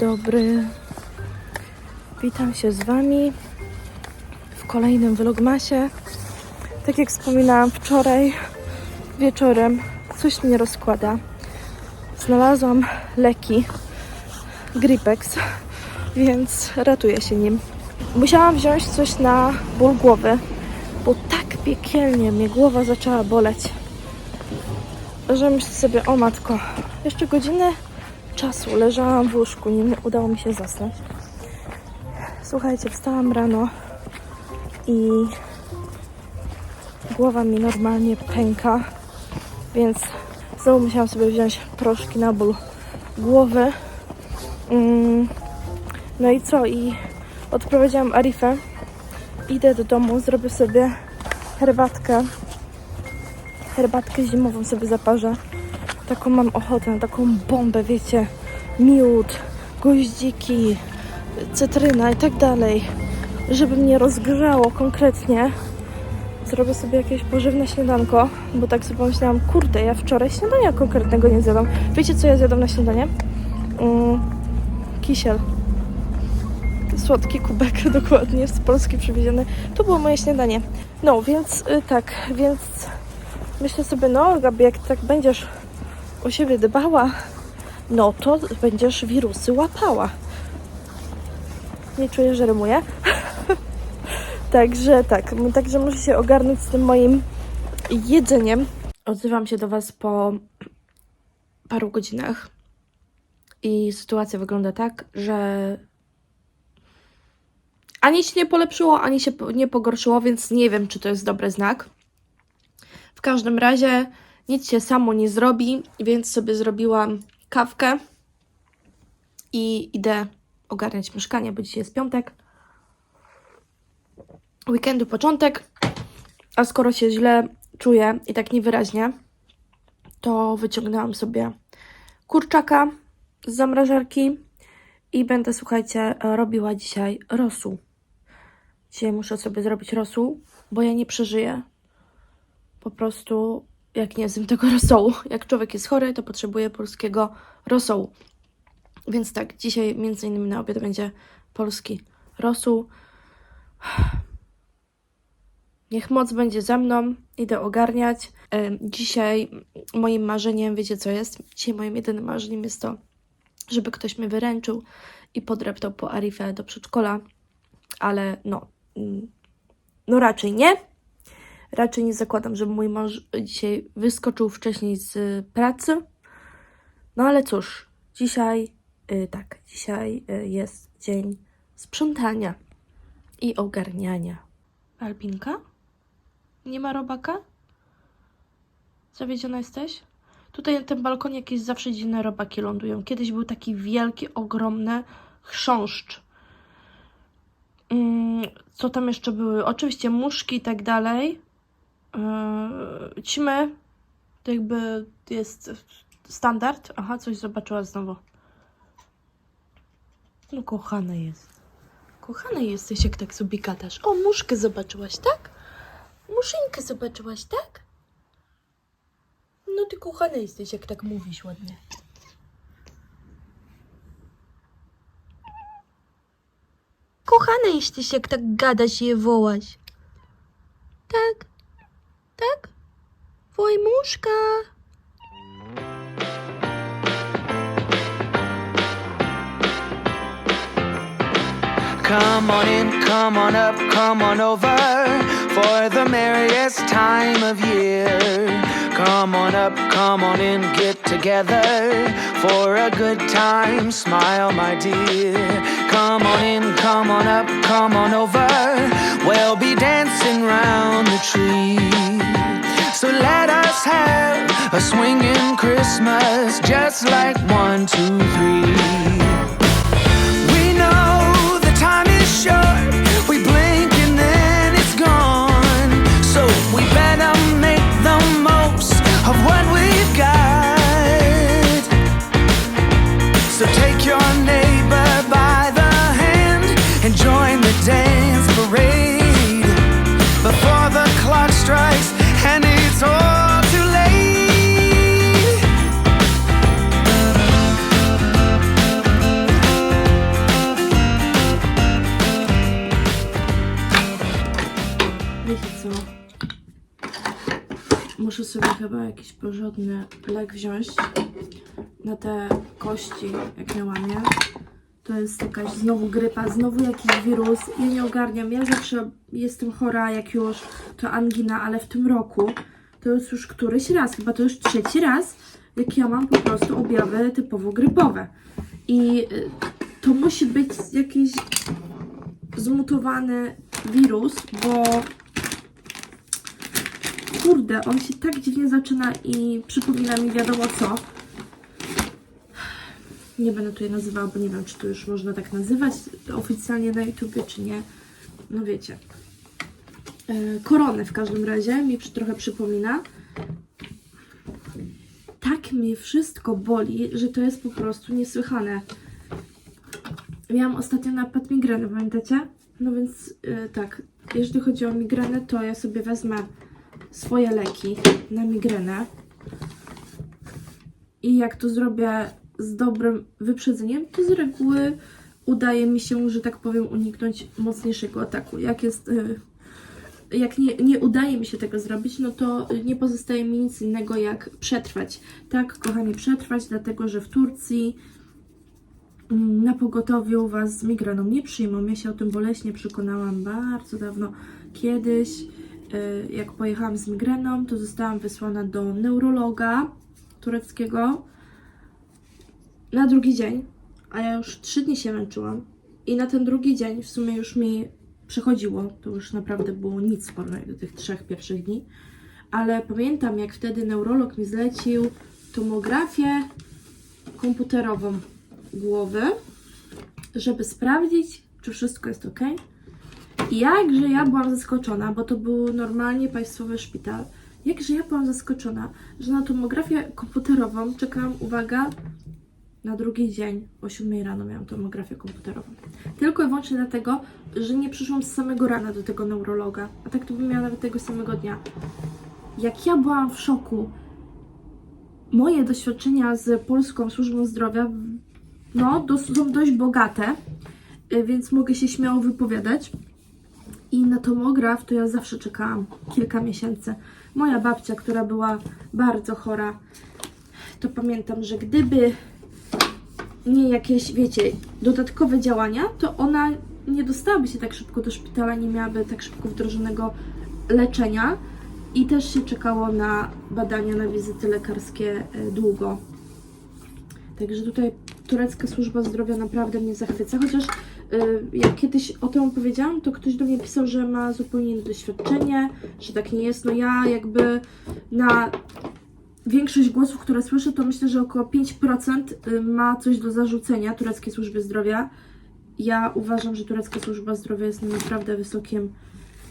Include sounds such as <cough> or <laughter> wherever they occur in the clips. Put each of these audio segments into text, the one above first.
dobry. Witam się z Wami w kolejnym vlogmasie. Tak jak wspominałam wczoraj wieczorem, coś mnie rozkłada. Znalazłam leki Gripex, więc ratuję się nim. Musiałam wziąć coś na ból głowy, bo tak piekielnie mnie głowa zaczęła boleć, że myślę sobie, o matko, jeszcze godzinę czasu leżałam w łóżku, nie udało mi się zasnąć. Słuchajcie, wstałam rano i głowa mi normalnie pęka, więc znowu musiałam sobie wziąć proszki na ból głowy. Mm, No i co? I odprowadziłam Arifę. Idę do domu, zrobię sobie herbatkę. Herbatkę zimową sobie zaparzę. Taką mam ochotę, na taką bombę, wiecie. Miód, goździki, cytryna i tak dalej. Żeby mnie rozgrzało konkretnie. Zrobię sobie jakieś pożywne śniadanko, bo tak sobie pomyślałam, kurde, ja wczoraj śniadania konkretnego nie zjadłam. Wiecie, co ja zjadłam na śniadanie? Mm, kisiel. Słodki kubek, <laughs> dokładnie, z Polski przywieziony. To było moje śniadanie. No, więc y, tak, więc myślę sobie, no, Gabi, jak tak będziesz o siebie dbała, no to będziesz wirusy łapała. Nie czuję, że rymuję. <laughs> Także tak, także muszę się ogarnąć z tym moim jedzeniem. Odzywam się do Was po paru godzinach i sytuacja wygląda tak, że ani się nie polepszyło, ani się nie pogorszyło, więc nie wiem, czy to jest dobry znak. W każdym razie nic się samo nie zrobi, więc sobie zrobiłam kawkę i idę ogarniać mieszkanie, bo dzisiaj jest piątek. Weekendu początek, a skoro się źle czuję i tak niewyraźnie, to wyciągnęłam sobie kurczaka z zamrażarki i będę, słuchajcie, robiła dzisiaj rosół. Dzisiaj muszę sobie zrobić rosół, bo ja nie przeżyję. Po prostu, jak nie zjem tego rosołu. Jak człowiek jest chory, to potrzebuje polskiego rosołu. Więc tak, dzisiaj między innymi na obiad będzie polski rosół. Niech moc będzie ze mną, idę ogarniać. Dzisiaj moim marzeniem, wiecie co jest? Dzisiaj moim jedynym marzeniem jest to, żeby ktoś mnie wyręczył i podreptał po Arifę do przedszkola, ale no, mm, no raczej nie. Raczej nie zakładam, żeby mój mąż dzisiaj wyskoczył wcześniej z pracy. No ale cóż, dzisiaj, y, tak, dzisiaj y, jest dzień sprzątania i ogarniania. Albinka? Nie ma robaka? Zawiedziona jesteś? Tutaj na tym balkonie jakieś zawsze dziwne robaki lądują. Kiedyś był taki wielki, ogromny chrząszcz. Mm, co tam jeszcze były? Oczywiście muszki i tak dalej. Yy, ćmy. To jakby jest standard. Aha, coś zobaczyła znowu. No kochana jest. Kochana jesteś, jak tak sobie gadasz. O, muszkę zobaczyłaś, tak? Muszynkę zobaczyłaś, tak? No ty kochana jesteś, jak tak mówisz ładnie. Kochana jesteś, jak tak gadasz i je wołaś. Tak? Muszka. Come on in, come on up, come on over for the merriest time of year. Come on up, come on in, get together for a good time. Smile, my dear. Come on in, come on up, come on over. We'll be dancing round the tree. So let us have a swinging Christmas, just like one, two, three. Muszę sobie chyba jakiś porządny lek wziąć na te kości, jak miałam, nie? To jest jakaś znowu grypa, znowu jakiś wirus. Ja nie ogarniam. Ja zawsze jestem chora, jak już to angina, ale w tym roku to jest już któryś raz, chyba to już trzeci raz, jak ja mam po prostu objawy typowo grypowe. I y, to musi być jakiś zmutowany wirus, bo kurde, on się tak dziwnie zaczyna i przypomina mi wiadomo co. Nie będę tutaj nazywała, bo nie wiem, czy to już można tak nazywać oficjalnie na YouTubie, czy nie. No wiecie. E, Koronę w każdym razie mi trochę przypomina. Tak mnie wszystko boli, że to jest po prostu niesłychane. Miałam ostatnio napad migreny, pamiętacie? No więc e, tak, jeżeli chodzi o migrenę, to ja sobie wezmę swoje leki na migrenę. I jak to zrobię z dobrym wyprzedzeniem, to z reguły udaje mi się, że tak powiem, uniknąć mocniejszego ataku. Jak jest. y, Jak nie, nie udaje mi się tego zrobić, no to nie pozostaje mi nic innego jak przetrwać. Tak, kochani, przetrwać, dlatego że w Turcji mm, na pogotowiu Was z migreną nie przyjmą. Ja się o tym boleśnie przekonałam bardzo dawno. Kiedyś, jak pojechałam z migreną, to zostałam wysłana do neurologa tureckiego na drugi dzień, a ja już trzy dni się męczyłam. I na ten drugi dzień w sumie już mi przechodziło. To już naprawdę było nic w porównaniu do tych trzech pierwszych dni. Ale pamiętam, jak wtedy neurolog mi zlecił tomografię komputerową głowy, żeby sprawdzić, czy wszystko jest ok. Jakże ja byłam zaskoczona, bo to był normalnie państwowy szpital. Jakże ja byłam zaskoczona, że na tomografię komputerową czekałam, uwaga, na drugi dzień o 7 rano miałam tomografię komputerową. Tylko i wyłącznie dlatego, że nie przyszłam z samego rana do tego neurologa, a tak to bym miała nawet tego samego dnia. Jak ja byłam w szoku, moje doświadczenia z Polską Służbą Zdrowia no, są dość bogate, y, więc mogę się śmiało wypowiadać. I na tomograf to ja zawsze czekałam kilka miesięcy. Moja babcia, która była bardzo chora, to pamiętam, że gdyby nie jakieś, wiecie, dodatkowe działania, to ona nie dostałaby się tak szybko do szpitala, nie miałaby tak szybko wdrożonego leczenia i też się czekało na badania, na wizyty lekarskie e, długo. Także tutaj turecka służba zdrowia naprawdę mnie zachwyca, chociaż jak kiedyś o tym opowiedziałam, to ktoś do mnie pisał, że ma zupełnie inne doświadczenie, że tak nie jest. No ja jakby na większość głosów, które słyszę, to myślę, że około 5% y, ma coś do zarzucenia tureckiej służby zdrowia. Ja uważam, że turecka służba zdrowia jest na naprawdę wysokim,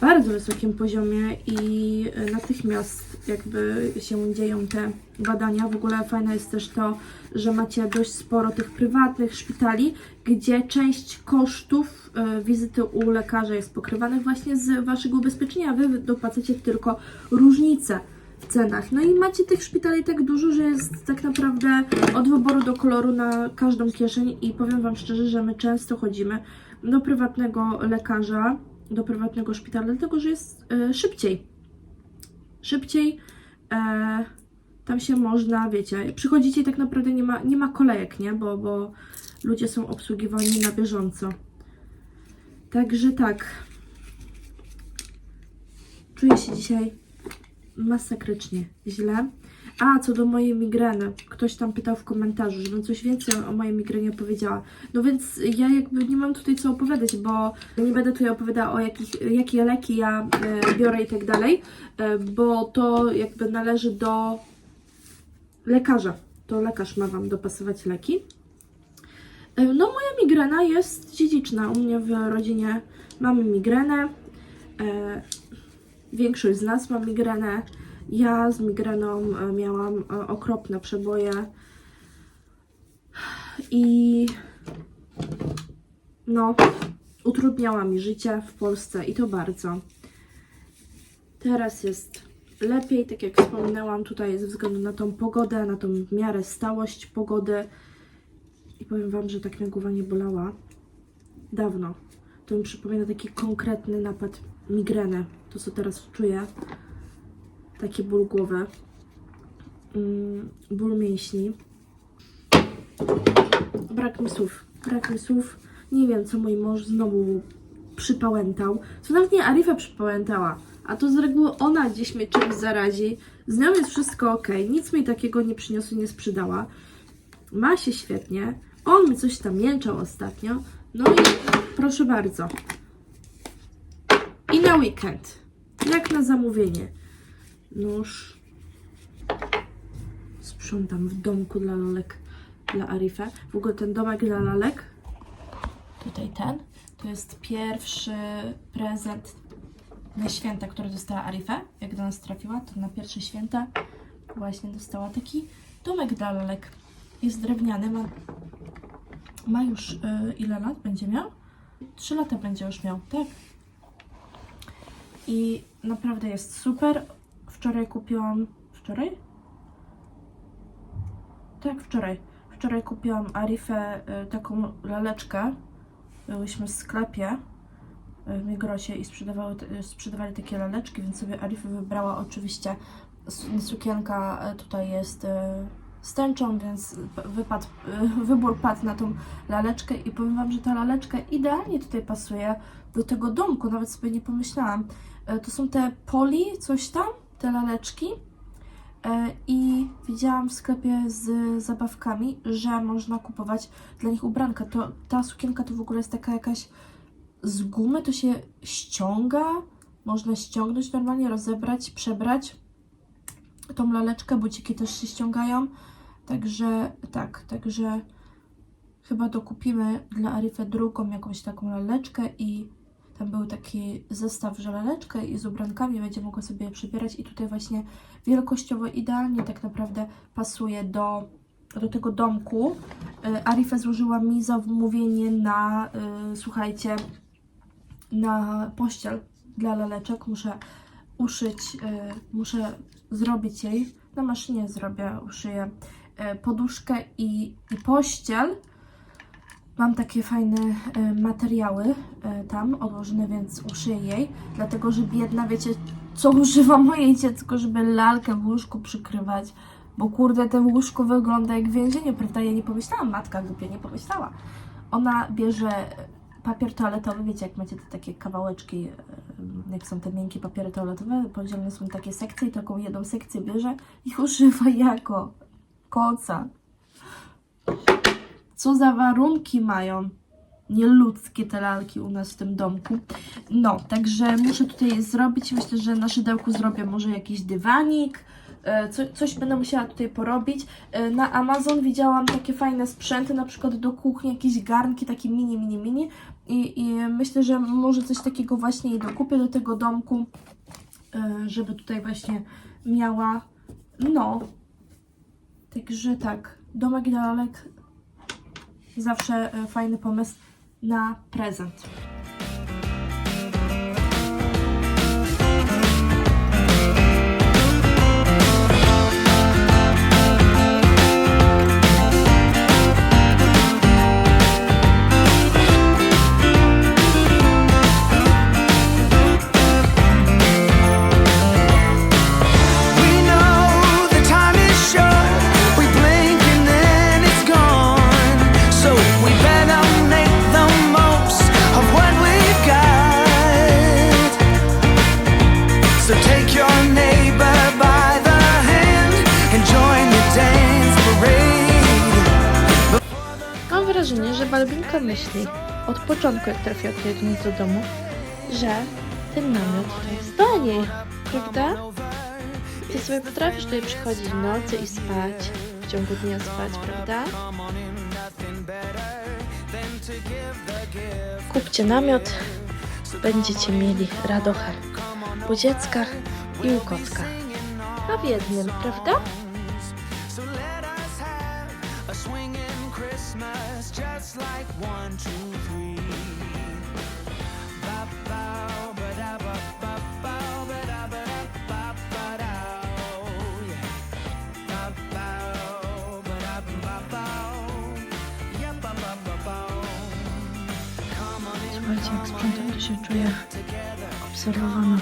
bardzo wysokim poziomie i y, natychmiast jakby się dzieją te badania. W ogóle fajne jest też to, że macie dość sporo tych prywatnych szpitali, gdzie część kosztów y, wizyty u lekarza jest pokrywanych właśnie z waszego ubezpieczenia, a wy dopłacacie tylko różnicę w cenach. No i macie tych szpitali tak dużo, że jest tak naprawdę od wyboru do koloru na każdą kieszeń i powiem Wam szczerze, że my często chodzimy do prywatnego lekarza, do prywatnego szpitala, dlatego że jest e, szybciej. Szybciej e, tam się można, wiecie, przychodzicie i tak naprawdę nie ma, nie ma kolejek, nie? Bo, bo ludzie są obsługiwani na bieżąco. Także tak. Czuję się dzisiaj masakrycznie źle. A, co do mojej migreny. Ktoś tam pytał w komentarzu, żebym coś więcej o mojej migrenie opowiedziała. No więc ja jakby nie mam tutaj co opowiadać, bo nie będę tutaj opowiadała o jakich, jakie leki ja e, biorę i tak dalej, e, bo to jakby należy do lekarza. To lekarz ma Wam dopasować leki. E, No moja migrena jest dziedziczna. U mnie w rodzinie mamy migrenę. Większość z nas ma migrenę. Ja z migreną e, miałam e, okropne przeboje. I no, utrudniała mi życie w Polsce i to bardzo. Teraz jest lepiej, tak jak wspominałam, tutaj ze względu na tą pogodę, na tą w miarę stałość pogody. I powiem Wam, że tak mnie głowa nie bolała dawno. To mi przypomina taki konkretny napad migrenę. To, co teraz czuję. Taki ból głowy. Mm, ból mięśni. Brak mi słów. Brak mi słów. Nie wiem, co mój mąż znowu przypałętał. Co nawet nie Arifa przypałętała, a to z reguły ona gdzieś mnie czymś zarazi. Z nią jest wszystko ok, nic mi takiego nie przyniosła, nie sprzedała. Ma się świetnie. On mi coś tam mięczał ostatnio. No i proszę bardzo. I na weekend. Jak na zamówienie. Nóż. Sprzątam w domku dla lalek, dla Arifę. W ogóle ten domek dla lalek. Tutaj ten. To jest pierwszy prezent na święta, który dostała Arifę. Jak do nas trafiła, to na pierwsze święta właśnie dostała taki domek dla lalek. Jest drewniany, ma, ma już y, ile lat będzie miał? Trzy lata będzie już miał, tak. I naprawdę jest super. Wczoraj kupiłam. Wczoraj? Tak, wczoraj. Wczoraj kupiłam Arifę y, taką laleczkę. Byłyśmy w sklepie y, w Migrosie i sprzedawały, y, sprzedawali takie laleczki, więc sobie Arifę wybrała oczywiście. Su- Sukienka tutaj jest y, z tęczą, więc wybór padł na tą laleczkę i powiem Wam, że ta laleczka idealnie tutaj pasuje do tego domku, nawet sobie nie pomyślałam. To są te poli, coś tam, te laleczki. E, I widziałam w sklepie z zabawkami, że można kupować dla nich ubranka. To, ta sukienka to w ogóle jest taka jakaś z gumy, to się ściąga. Można ściągnąć normalnie, rozebrać, przebrać tą laleczkę. Buciki też się ściągają. Także tak, także chyba dokupimy dla Arify drugą jakąś taką laleczkę i tam był taki zestaw, że laleczkę i z ubrankami będzie mogła sobie przybierać i tutaj właśnie wielkościowo idealnie tak naprawdę pasuje do, do tego domku. Y, Arifa złożyła mi zamówienie na, y, słuchajcie, na pościel dla laleczek. Muszę uszyć, y, muszę zrobić jej, na maszynie zrobię, uszyję poduszkę i, i pościel. Mam takie fajne e, materiały e, tam odłożone, więc uszyję jej. Dlatego, że biedna, wiecie, co używa moje dziecko, żeby lalkę w łóżku przykrywać. Bo kurde, to łóżko wygląda jak więzienie, prawda? Ja nie pomyślałam, matka głupia nie pomyślała. Ona bierze papier toaletowy, wiecie, jak macie te takie kawałeczki, e, jak są te miękkie papiery toaletowe, podzielone są takie sekcje i taką jedną sekcję bierze i używa jako koca. Co za warunki mają nieludzkie te lalki u nas w tym domku. No, także muszę tutaj zrobić. Myślę, że na szydełku zrobię może jakiś dywanik. e, Co, coś będę musiała tutaj porobić. E, Na Amazon widziałam takie fajne sprzęty, na przykład do kuchni, jakieś garnki, takie mini, mini, mini. I, i myślę, że może coś takiego właśnie jej dokupię do tego domku, e, żeby tutaj właśnie miała. No, także tak, domek dla lalek zawsze e, fajny pomysł na prezent. Jak trafiła tutaj do nas do domu, że ten namiot to jest do niej, prawda? Ty sobie potrafisz tutaj przychodzić w nocy i spać, w ciągu dnia spać, prawda? Kupcie namiot, będziecie mieli radochę u dziecka i u kotka. A w jednym, prawda? Just like one, two, three. Czuję obserwowana.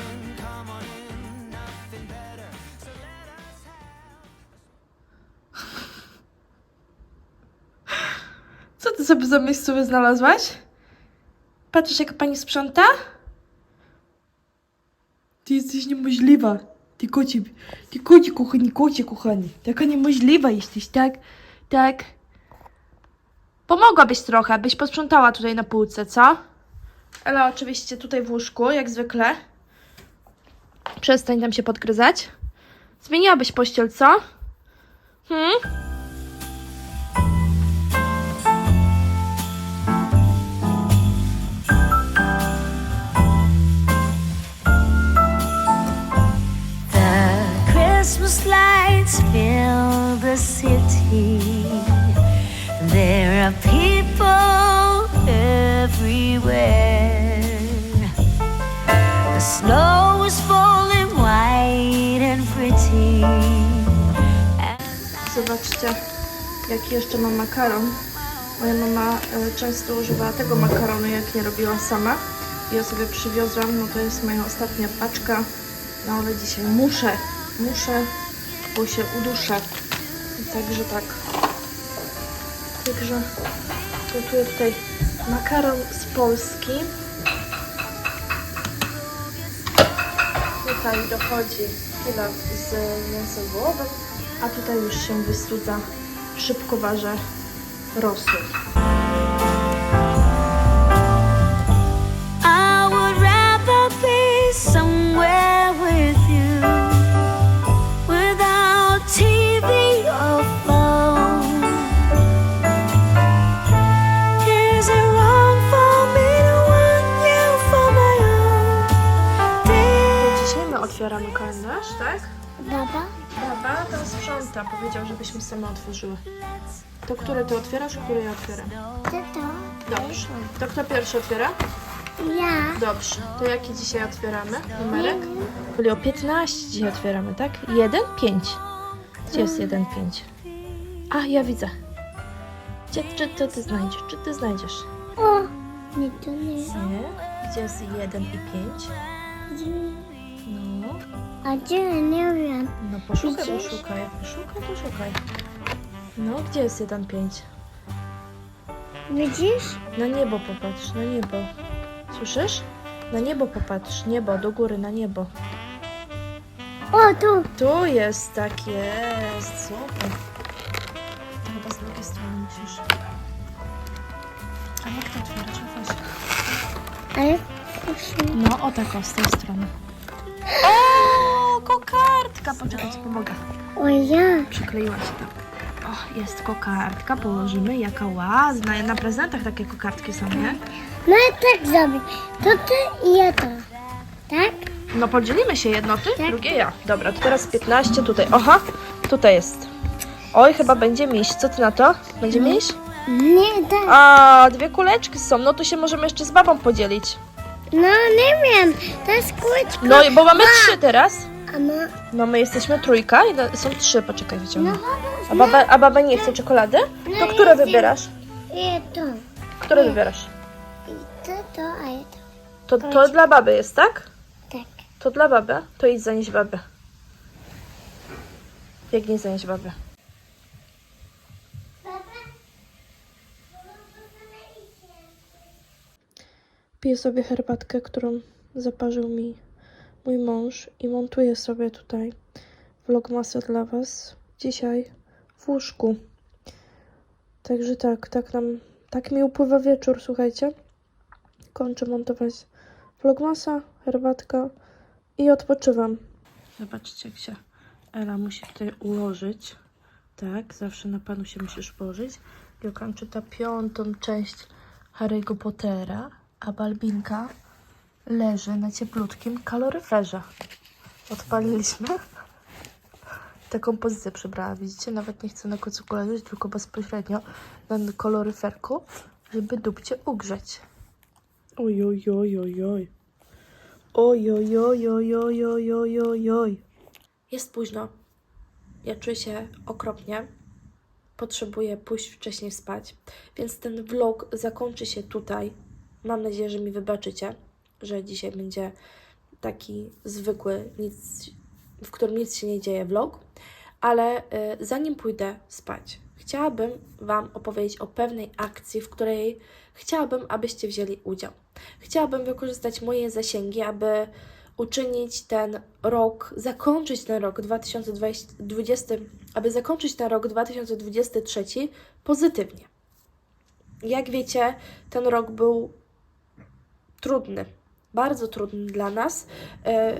Co ty sobie za miejscowy znalazłaś? Patrzysz, jak pani sprząta? Ty jesteś niemożliwa. Ty kocie, ty kocie kochani, kocie kochani. Taka niemożliwa jesteś, tak? Tak. Pomogłabyś trochę, byś posprzątała tutaj na półce, co? Ela oczywiście tutaj w łóżku, jak zwykle. Przestań tam się podgryzać. Zmieniłabyś pościel, co? Hmm? Christmas lights fill the city. Zobaczcie, jaki jeszcze mam makaron. Moja mama e, często używała tego makaronu, jak nie robiła sama. Ja sobie przywiozłam, no to jest moja ostatnia paczka. No ale dzisiaj muszę, muszę, bo się uduszę. Także tak. Także gotuję tutaj makaron z Polski. Tutaj dochodzi chwila z mięsem wołowym, a tutaj już się wystudza szybko warzę rosół. Sprząta, powiedział, żebyśmy same otworzyły. To które ty otwierasz, które ja otwieram? tato, Dobrze. To kto pierwszy otwiera? ja. Dobrze. To jaki dzisiaj otwieramy? Numerek? Czyli o 15 dzisiaj otwieramy, tak? 1, 5. Gdzie jest 1, 5? A, ja widzę. Gdzie, czy to ty znajdziesz? Czy ty znajdziesz? O, nie to nie. Nie. Gdzie jest 1 i 5? No. A gdzie nie wiem. No poszukaj, Widzisz? poszukaj. Poszukaj, poszukaj. No, gdzie jest 1, 5? Widzisz? Na niebo popatrz, na niebo. Słyszysz? Na niebo popatrz, niebo, do góry, na niebo. O, tu. Tu jest, tak jest, super. To chyba z drugiej strony musisz. A jak to otwierać? O, weź. A jak musimy? No, o tak, o, z tej strony. O, kokardka! Poczekaj, ci pomogę. O, ja. Przykleiła się tam. O, jest kokardka, położymy, jaka ładna. Na prezentach takie kokardki są, nie? No i tak zrobię. To ty i ja to. Tak? No podzielimy się jedno ty, drugie ja. Dobra, to teraz 15 tutaj. Oha, tutaj jest. Oj, chyba będzie miś. Co ty na to? Będzie miś? Nie, tak. A, dwie kuleczki są. No to się możemy jeszcze z babą podzielić. No, nie wiem. To jest kółeczko. No bo mamy trzy teraz. A ma... No my jesteśmy trójka i są trzy. Poczekaj, wyciągnę. No, A baba, a baba nie chce czekolady? To No, które wybierasz? I to. Które wybierasz? I to, to, a ja to. To, to dla baby jest, tak? Tak. To dla baby? To idź zanieść babę. Jak nie zanieść babę? Piję sobie herbatkę, którą zaparzył mi mój mąż i montuję sobie tutaj vlogmasę dla Was dzisiaj w łóżku. Także tak, tak nam, tak mi upływa wieczór, słuchajcie. Kończę montować vlogmasa, herbatka i odpoczywam. Zobaczcie, jak się Ela musi tutaj ułożyć. Tak, zawsze na panu się musisz położyć. Jokan czyta piątą część Harry'ego Pottera, a Balbinka leży na cieplutkim kaloryferze. Odpaliliśmy. Taką pozycję przebrała, widzicie? Nawet nie chcę na kocuku leżeć, tylko bezpośrednio na kaloryferku, żeby dupcie ugrzeć. Oj, oj, oj, oj, oj. Oj, oj, oj, oj, oj, oj, oj, oj, oj. Jest późno. Ja czuję się okropnie. Potrzebuję pójść wcześniej spać. Więc ten vlog zakończy się tutaj. Mam nadzieję, że mi wybaczycie, że dzisiaj będzie taki zwykły, nic, w którym nic się nie dzieje vlog. Ale y, zanim pójdę spać, chciałabym Wam opowiedzieć o pewnej akcji, w której chciałabym, abyście wzięli udział. Chciałabym wykorzystać moje zasięgi, aby uczynić ten rok, zakończyć ten rok 2020, aby zakończyć ten rok 2023 pozytywnie. Jak wiecie, ten rok był trudny, bardzo trudny dla nas. e,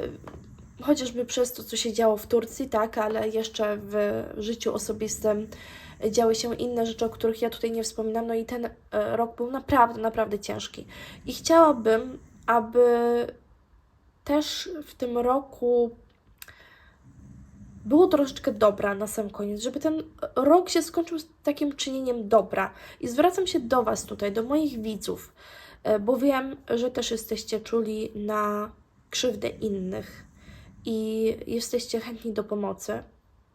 Chociażby przez to, co się działo w Turcji, tak, ale jeszcze w życiu osobistym działy się inne rzeczy, o których ja tutaj nie wspominam. No i ten e, rok był naprawdę, naprawdę ciężki. I chciałabym, aby też w tym roku było troszeczkę dobra na sam koniec, żeby ten rok się skończył z takim czynieniem dobra. I zwracam się do Was tutaj, do moich widzów, bo wiem, że też jesteście czuli na krzywdę innych i jesteście chętni do pomocy.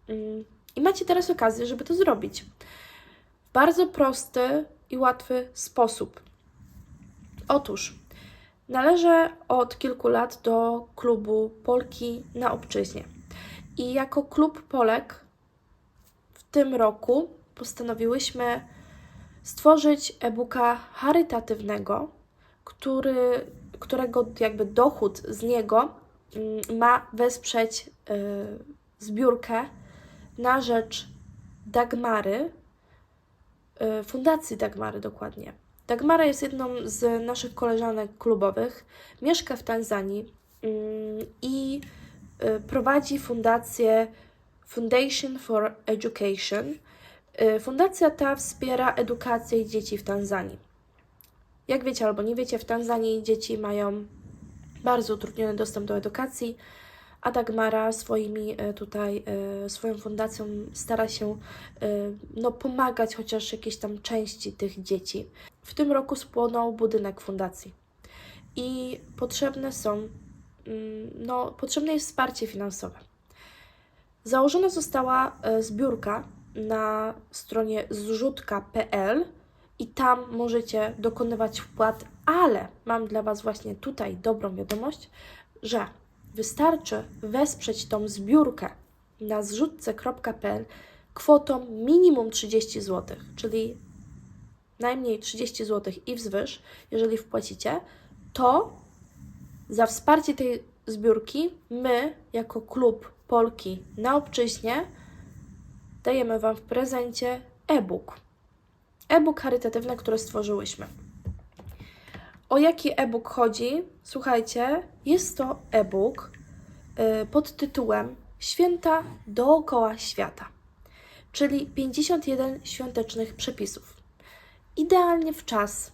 Mm, I macie teraz okazję, żeby to zrobić. W bardzo prosty i łatwy sposób. Otóż należę od kilku lat do klubu Polki na Obczyźnie. I jako klub Polek w tym roku postanowiłyśmy stworzyć e-booka charytatywnego, który, którego jakby dochód z niego mm, ma wesprzeć y, zbiórkę na rzecz Dagmary, y, Fundacji Dagmary dokładnie. Dagmara jest jedną z naszych koleżanek klubowych, mieszka w Tanzanii mm, i y, prowadzi fundację Foundation for Education. Fundacja ta wspiera edukację dzieci w Tanzanii. Jak wiecie albo nie wiecie, w Tanzanii dzieci mają bardzo utrudniony dostęp do edukacji, a Dagmara swoimi e, tutaj, e, swoją fundacją stara się e, no, pomagać chociaż jakiejś tam części tych dzieci. W tym roku spłonął budynek fundacji i potrzebne są, mm, no, potrzebne jest wsparcie finansowe. Założona została zbiórka na stronie zrzutka.pl i tam możecie dokonywać wpłat, ale mam dla Was właśnie tutaj dobrą wiadomość, że wystarczy wesprzeć tą zbiórkę na zrzutce.pl kwotą minimum 30 zł, czyli najmniej 30 zł i wzwyż, jeżeli wpłacicie, to za wsparcie tej zbiórki my, jako klub Polki na obczyźnie, dajemy Wam w prezencie e-book. E-book charytatywny, który stworzyłyśmy. O jaki e-book chodzi? Słuchajcie, jest to e-book y, pod tytułem Święta dookoła świata, czyli 51 świątecznych przepisów. Idealnie w czas,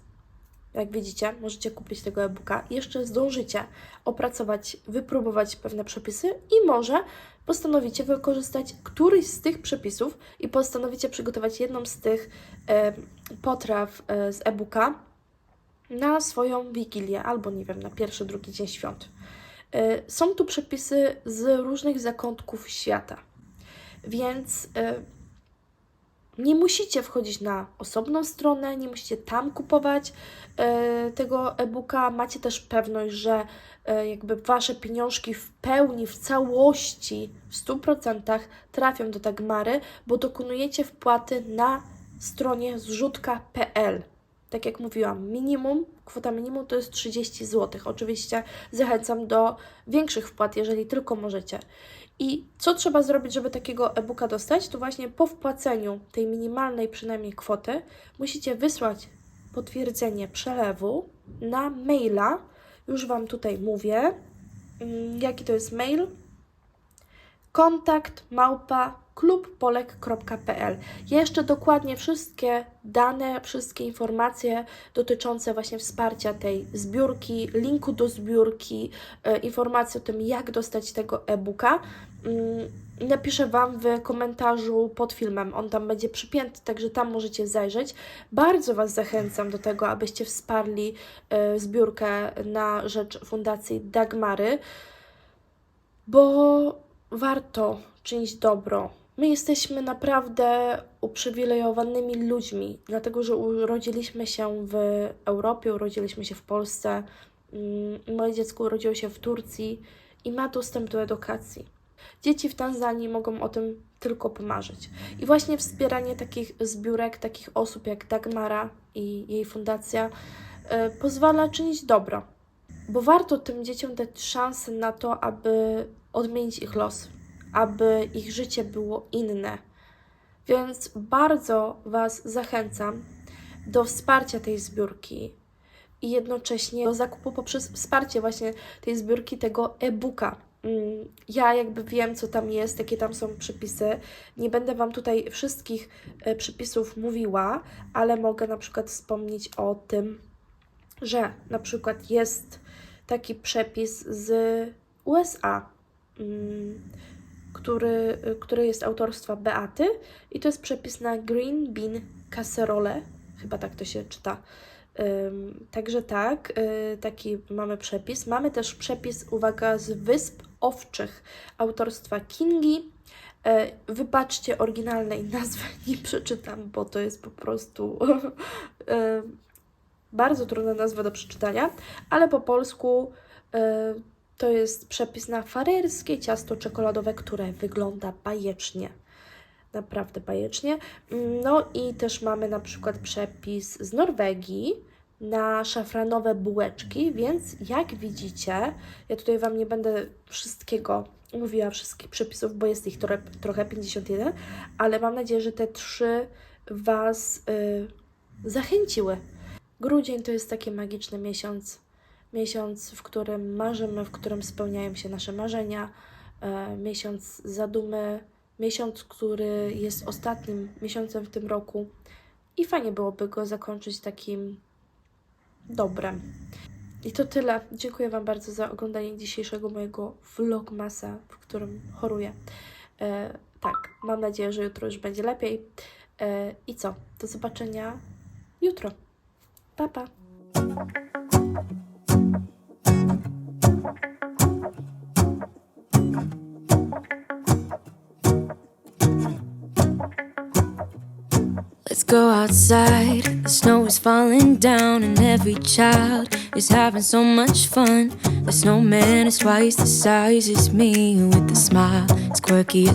jak widzicie, możecie kupić tego e-booka, jeszcze zdążycie opracować, wypróbować pewne przepisy i może postanowicie wykorzystać któryś z tych przepisów i postanowicie przygotować jedną z tych e, potraw e, z e-booka na swoją wigilię albo nie wiem, na pierwszy, drugi dzień świąt. E, Są tu przepisy z różnych zakątków świata, więc e, nie musicie wchodzić na osobną stronę, nie musicie tam kupować e, tego e-booka. Macie też pewność, że e, jakby wasze pieniążki w pełni, w całości, w 100% trafią do Dagmary, bo dokonujecie wpłaty na stronie zrzutka.pl. Tak jak mówiłam, minimum, kwota minimum to jest 30 zł. Oczywiście zachęcam do większych wpłat, jeżeli tylko możecie. I co trzeba zrobić, żeby takiego e-booka dostać? To właśnie po wpłaceniu tej minimalnej przynajmniej kwoty musicie wysłać potwierdzenie przelewu na maila. Już Wam tutaj mówię, mm, jaki to jest mail. Kontakt małpa klubpolek.pl. Ja jeszcze dokładnie wszystkie dane, wszystkie informacje dotyczące właśnie wsparcia tej zbiórki, linku do zbiórki, e, informacje o tym, jak dostać tego e-booka, mm, napiszę Wam w komentarzu pod filmem. On tam będzie przypięty, także tam możecie zajrzeć. Bardzo Was zachęcam do tego, abyście wsparli e, zbiórkę na rzecz Fundacji Dagmary, bo warto czynić dobro My jesteśmy naprawdę uprzywilejowanymi ludźmi, dlatego że urodziliśmy się w Europie, urodziliśmy się w Polsce. Mm, Moje dziecko urodziło się w Turcji i ma dostęp do edukacji. Dzieci w Tanzanii mogą o tym tylko pomarzyć. I właśnie wspieranie takich zbiórek, takich osób jak Dagmara i jej fundacja y, pozwala czynić dobro. Bo warto tym dzieciom dać szansę na to, aby odmienić ich los, aby ich życie było inne. Więc bardzo Was zachęcam do wsparcia tej zbiórki i jednocześnie do zakupu poprzez wsparcie właśnie tej zbiórki tego e-booka. Mm, Ja jakby wiem, co tam jest, jakie tam są przepisy. Nie będę Wam tutaj wszystkich e, przepisów mówiła, ale mogę na przykład wspomnieć o tym, że na przykład jest taki przepis z USA, mm, który, który jest autorstwa Beaty i to jest przepis na green bean casserole, chyba tak to się czyta. Ym, Także tak, y, taki mamy przepis. Mamy też przepis, uwaga, z Wysp Owczych autorstwa Kingi. E, Wybaczcie oryginalnej nazwy, <laughs> nie przeczytam, bo to jest po prostu <laughs> e, bardzo trudna nazwa do przeczytania, ale po polsku e, to jest przepis na farerskie ciasto czekoladowe, które wygląda bajecznie. Naprawdę bajecznie. No i też mamy na przykład przepis z Norwegii na szafranowe bułeczki, więc jak widzicie, ja tutaj Wam nie będę wszystkiego mówiła, wszystkich przepisów, bo jest ich trochę, trochę 51, ale mam nadzieję, że te trzy Was y, zachęciły. Grudzień to jest taki magiczny miesiąc, miesiąc, w którym marzymy, w którym spełniają się nasze marzenia, e, miesiąc zadumy, miesiąc, który jest ostatnim miesiącem w tym roku i fajnie byłoby go zakończyć takim dobrem. I to tyle. Dziękuję Wam bardzo za oglądanie dzisiejszego mojego vlogmasa, w którym choruję. E, tak, mam nadzieję, że jutro już będzie lepiej. E, I co? Do zobaczenia jutro. Pa, pa. Let's go outside. The snow is falling down, and every child is having so much fun. The snowman is twice the size as me, with a smile as quirky as